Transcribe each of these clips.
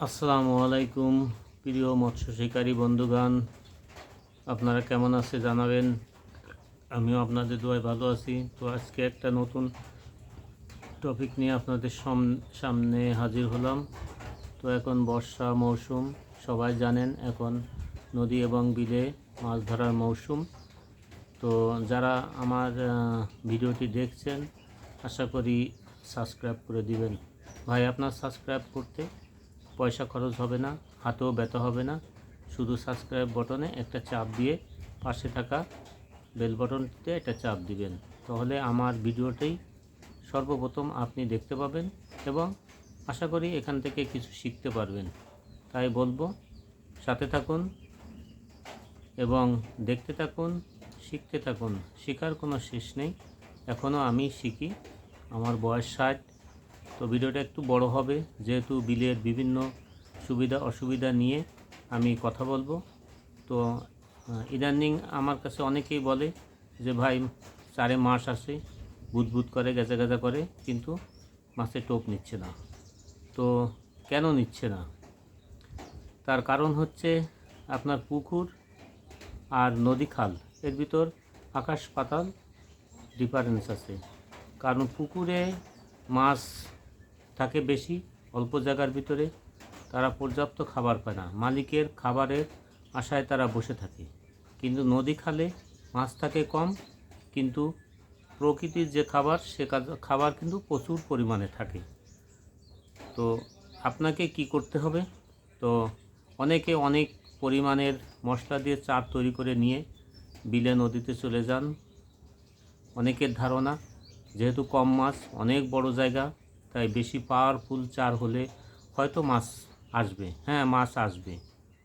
আসসালামু আলাইকুম, প্রিয় মৎস্য শিকারী বন্ধুগান আপনারা কেমন আছে জানাবেন? আমিও আপনাদের দোয়ায় ভালো আছি। তো আজকে একটা নতুন টপিক নিয়ে আপনাদের সাম- সামনে হাজির হলাম। তো এখন বর্ষা মৌসুম, সবাই জানেন এখন নদী এবং বিলে মাছ ধরার মৌসুম। তো যারা আমার ভিডিওটি দেখছেন, আশা করি সাবস্ক্রাইব করে দিবেন। ভাই, আপনার সাবস্ক্রাইব করতে পয়সা খরচ হবে না, হাতেও ব্যথা হবে না। শুধু সাবস্ক্রাইব বটনে একটা চাপ দিয়ে পাশে থাকা বেল বটনটিতে একটা চাপ দিবেন। তাহলে আমার ভিডিওটাই সর্বপ্রথম আপনি দেখতে পাবেন এবং আশা করি এখান থেকে কিছু শিখতে পারবেন। তাই বলব, সাথে থাকুন এবং দেখতে থাকুন, শিখতে থাকুন। শেখার কোনো শেষ নেই। এখনও আমি শিখি। আমার বয়স ষাট। তো ভিডিওটা একটু বড় হবে, যেহেতু বিলের বিভিন্ন সুবিধা অসুবিধা নিয়ে আমি কথা বলব। তো ইদানিং আমার কাছে অনেকেই বলে যে, ভাই, চারে মাস আসে বুদবুদ করে, গেজা গেজা করে, কিন্তু মাছের টোপ নিচ্ছে না। তো কেন নিচ্ছে না? তার কারণ হচ্ছে আপনার পুকুর আর নদী খাল, এর ভিতর আকাশ পাতাল ডিফারেন্স আছে। কারণ পুকুরে মাছ থাকে বেশি, অল্প জায়গার ভিতরে তারা পর্যাপ্ত খাবার পায় না। মালিকের খাবারের আশায় তারা বসে থাকে। কিন্তু নদী খালে মাছ থাকে কম, কিন্তু প্রকৃতির যে খাবার, সে খাবার কিন্তু প্রচুর পরিমাণে থাকে। তো আপনাকে কি করতে হবে? তো অনেকে অনেক পরিমাণের মশলা দিয়ে চার তৈরি করে নিয়ে বিলে নদীতে চলে যান। অনেকের ধারণা, যেহেতু কম মাছ, অনেক বড় জায়গা তাই বেশি পাওয়ারফুল চার হলে হয়তো মাছ আসবে। হ্যাঁ মাছ আসবে।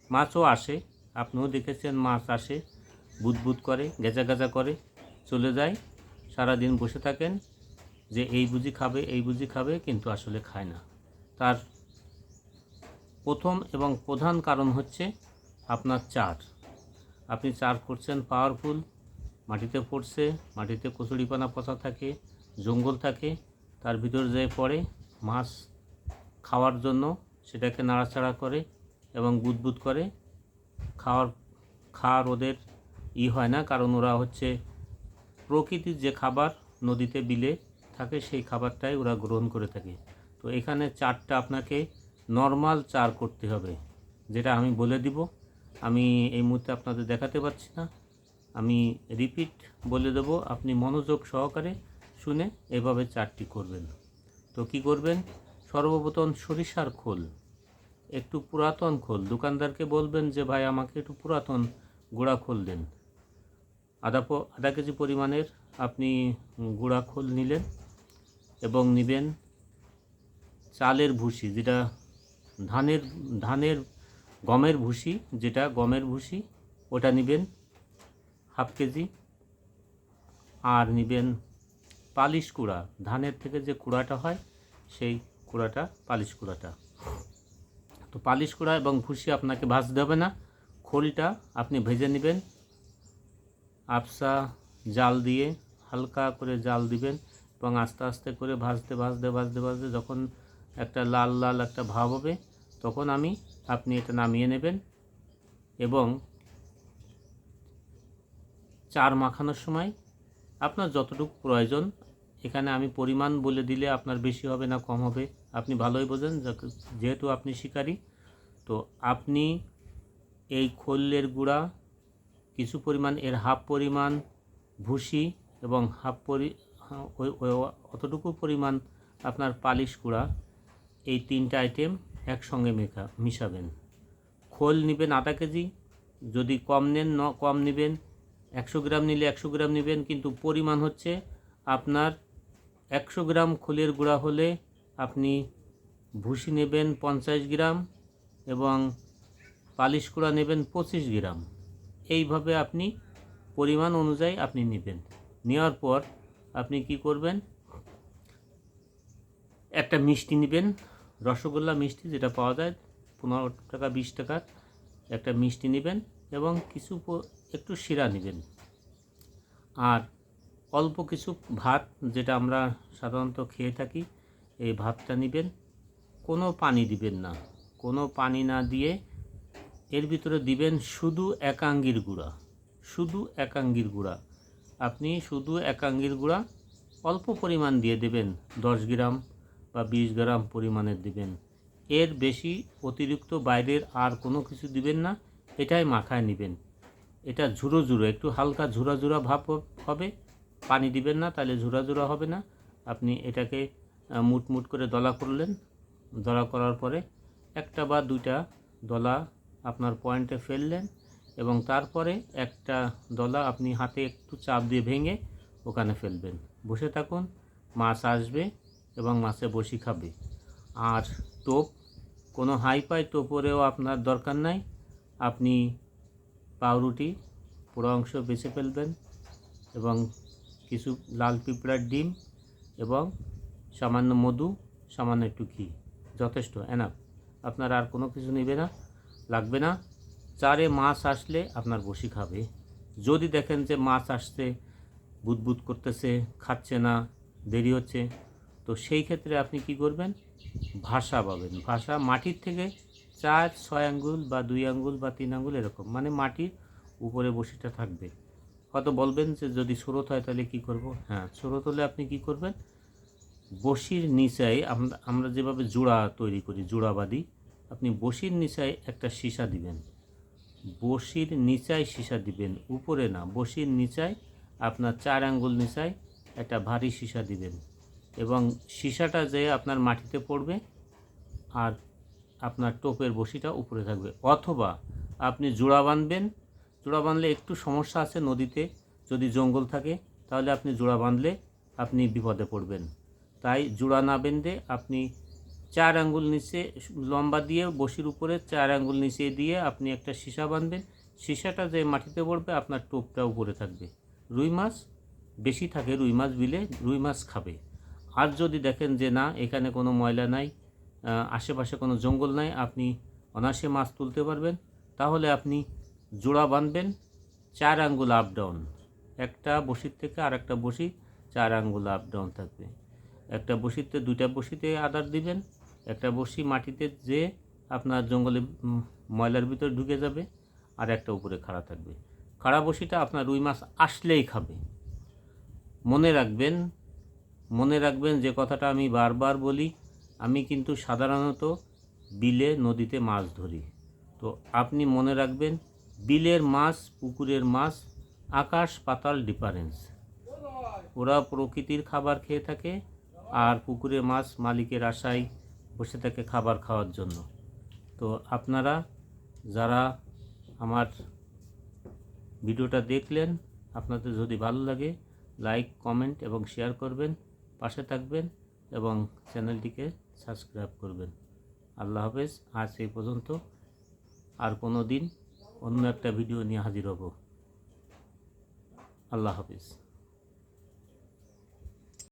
মাছও আসে। আপনিও দেখেছেন মাছ আসে। বুদবুদ করে, গেজা গেজা করে চলে যায়। সারাদিন বসে থাকেন যে এই বুঝি খাবে, এই বুঝি খাবে, কিন্তু আসলে খায় না। তার প্রথম এবং প্রধান কারণ হচ্ছে আপনার চার। আপনি চার করছেন পাওয়ারফুল মাটিতে পড়ছে, মাটিতে কচুরিপানা পচা থাকে, জঙ্গল থাকে তার ভিতর যেয়ে পড়ে, মাছ খাওয়ার জন্য সেটাকে নাড়াচাড়া করে এবং বুদবুদ করে। খাওয়ার খাওয়ার ওদের ই হয় না, কারণ ওরা হচ্ছে প্রকৃতির যে খাবার নদীতে বিলে থাকে, সেই খাবারটাই ওরা গ্রহণ করে থাকে। তো এখানে চারটা আপনাকে নর্মাল চার করতে হবে, যেটা আমি বলে দিব। আমি এই মুহূর্তে আপনাদের দেখাতে পারছি না। আমি রিপিট বলে দেব, আপনি মনোযোগ সহকারে শুনে এভাবে চারটি করবেন। তো কি করবেন? সর্বপ্রথম সরিষার খোল, একটু পুরাতন খোল। দোকানদারকে বলবেন যে, ভাই, আমাকে একটু পুরাতন গুঁড়া খোল দেন। আধা আধা কেজি পরিমাণের আপনি গুঁড়া খোল নিলেন এবং নেবেন চালের ভুসি, যেটা ধানের ধানের গমের ভুসি, যেটা গমের ভুসি, ওটা নেবেন হাফ কেজি। আর নেবেন পালিশ কুড়া, ধানের থেকে যে কুড়াটা হয়, সেই কুড়াটা, পালিশ কুড়াটা। তো পালিশ কুড়া এবং ভুসি আপনাকে ভাজতে হবে না। খোলটা আপনি ভেজে নেবেন। আফসা জাল দিয়ে হালকা করে জাল দিবেন এবং আস্তে আস্তে করে ভাজতে ভাজতে ভাজতে ভাজতে যখন একটা লাল লাল একটা ভাব হবে, তখন আমি, আপনি এটা নামিয়ে নেবেন এবং চার মাখানোর সময় আপনার যতটুকু প্রয়োজন, এখানে আমি পরিমাণ বলে দিলে আপনার বেশি হবে না কম হবে। আপনি ভালোই বোঝেন যেহেতু আপনি শিকারী, তো আপনি এই খোলের গুঁড়া, কিছু পরিমাণ, এর হাফ পরিমাণ ভুসি এবং হাফ পরি অতটুকু পরিমাণ আপনার পালিশ গুঁড়া, এই তিনটা আইটেম একসঙ্গে মেখা, মিশাবেন। খোল নেবেন আধা কেজি, যদি কম নেন, ন, কম নেবেন একশো গ্রাম নিলে একশো গ্রাম নেবেন, কিন্তু পরিমাণ হচ্ছে আপনার একশো গ্রাম খোলের গুঁড়া হলে আপনি ভুসি নেবেন পঞ্চাশ গ্রাম এবং পালিশ কুড়া নেবেন পঁচিশ গ্রাম। এইভাবে আপনি পরিমাণ অনুযায়ী আপনি নেবেন। নেওয়ার পর আপনি কি করবেন? একটা মিষ্টি নেবেন, রসগোল্লা মিষ্টি যেটা পাওয়া যায়, পনেরো টাকা, বিশ টাকার একটা মিষ্টি নেবেন। এবং কিছু একটু শিরা নেবেন। আর অল্প কিছু ভাত যেটা আমরা সাধারণত খেয়ে থাকি, এই ভাতটা নেবেন। কোনো পানি দিবেন না। কোনো পানি না দিয়ে এর ভিতরে দিবেন শুধু একাঙ্গির গুঁড়া। শুধু একাঙ্গির গুঁড়া। আপনি শুধু একাঙ্গির গুঁড়া অল্প পরিমাণ দিয়ে দেবেন। দশ গ্রাম বা বিশ গ্রাম পরিমাণের দিবেন। এর বেশি অতিরিক্ত বাইরের আর কোনো কিছু দিবেন না। এটাই মাখায় নেবেন। এটা ঝুরো ঝুরো একটু হালকা ঝুরা ঝুরা ভাব হবে। পানি দিবেন না তাহলে ঝুরা ঝুরা হবে না। আপনি এটাকে আহ, মুট মুট করে দলা করলেন। দলা করার পরে একটা বা দুইটা দলা আপনার পয়েন্টে ফেললেন এবং তারপরে একটা দলা আপনি হাতে একটু চাপ দিয়ে ভেঙে ওখানে ফেলবেন। বসে থাকুন মাছ আসবে এবং মাছে বসি খাবে। আর টোপ কোনো হাই পাই টোপরেও আপনার দরকার নাই। আপনি পাউরুটি পুরো অংশ বেছে ফেলবেন এবং কিছু লাল পিঁপড়ার ডিম এবং সামান্য মধু, সামান্য একটু ঘি। যথেষ্ট এনাফ আপনার আর কোনো কিছু নেবে না, লাগবে না। চারে মাছ আসলে আপনার বসি খাবে। যদি দেখেন যে মাছ আসছে, বুদবুদ করতেছে, খাচ্ছে না, দেরি হচ্ছে, তো সেই ক্ষেত্রে আপনি কি করবেন? ভাষা পাবেন। ভাষা মাটির থেকে চার, ছয় আঙ্গুল বা দুই আঙ্গুল বা তিন আঙ্গুল এরকম। মানে মাটির উপরে বসিটা থাকবে। হয়তো বলবেন যে যদি স্রোত হয় তাহলে কি করব? হ্যাঁ স্রোত হলে আপনি কি করবেন? বসির নিচায় আমরা আমরা যেভাবে জোড়া তৈরি করি, জোড়াবাদি, আপনি বসির নিচায় একটা সীসা দিবেন। বসির নিচায় সীসা দিবেন, উপরে না, বসির নিচায় আপনার চার আঙ্গুল নিচায় একটা ভারী সীসা দিবেন। এবং সীসাটা যে আপনার মাটিতে পড়বে আর আপনার টোপের বসিটা উপরে থাকবে। অথবা আপনি জোড়া বাঁধবেন। জোড়া বাঁধলে একটু সমস্যা আছে নদীতে, যদি জঙ্গল থাকে, তাহলে আপনি জোড়া বাঁধলে আপনি বিপদে পড়বেন। তাই জোড়া না বেঁধে আপনি চার আঙ্গুল নিচে লম্বা দিয়ে বসির উপরে চার আঙ্গুল নিচে দিয়ে আপনি একটা সীসা বাঁধবেন। সীসাটা যে মাটিতে পড়বে, আপনার টোপটা উপরে থাকবে। রুই মাছ, বেশি থাকে রুই মাছ বিলে, রুই মাছ খাবে। আর যদি দেখেন যে না, এখানে কোনো ময়লা নাই আশেপাশে কোনো জঙ্গল নাই, আপনি অনায়াসে মাছ তুলতে পারবেন। তাহলে আপনি জোড়া বাঁধবেন, চার আঙ্গুল আপ ডাউন একটা বসির থেকে আর একটা বসি, চার আঙ্গুল আপ ডাউন থাকবে। একটা বসিতে, দুইটা বসিতে আদার দিবেন, একটা বসি মাটিতে যে আপনার জঙ্গলে ময়লার ভিতর ঢুকে যাবে, আর একটা উপরে খাড়া থাকবে। খাড়া বসিটা আপনার রুই মাছ আসলেই খাবে। মনে রাখবেন মনে রাখবেন যে কথাটা আমি বারবার বলি আমি কিন্তু সাধারণত বিলে নদীতে মাছ ধরি। তো আপনি মনে রাখবেন, বিলের মাছ, পুকুরের মাছ, আকাশ পাতাল ডিফারেন্স ওরা প্রকৃতির খাবার খেয়ে থাকে আর পুকুরের মাছ মালিকের আশায় বসে থাকে খাবার খাওয়ার জন্য। তো আপনারা যারা আমার ভিডিওটা দেখলেন, আপনাদের যদি ভালো লাগে লাইক কমেন্ট এবং শেয়ার করবেন, পাশে থাকবেন। এবং চ্যানেলটিকে সাবস্ক্রাইব করবেন। আল্লাহ হাফেজ, আজ এই পর্যন্ত। আর কোনো দিন অন্য একটা ভিডিও নিয়ে হাজির হব। আল্লাহ হাফেজ।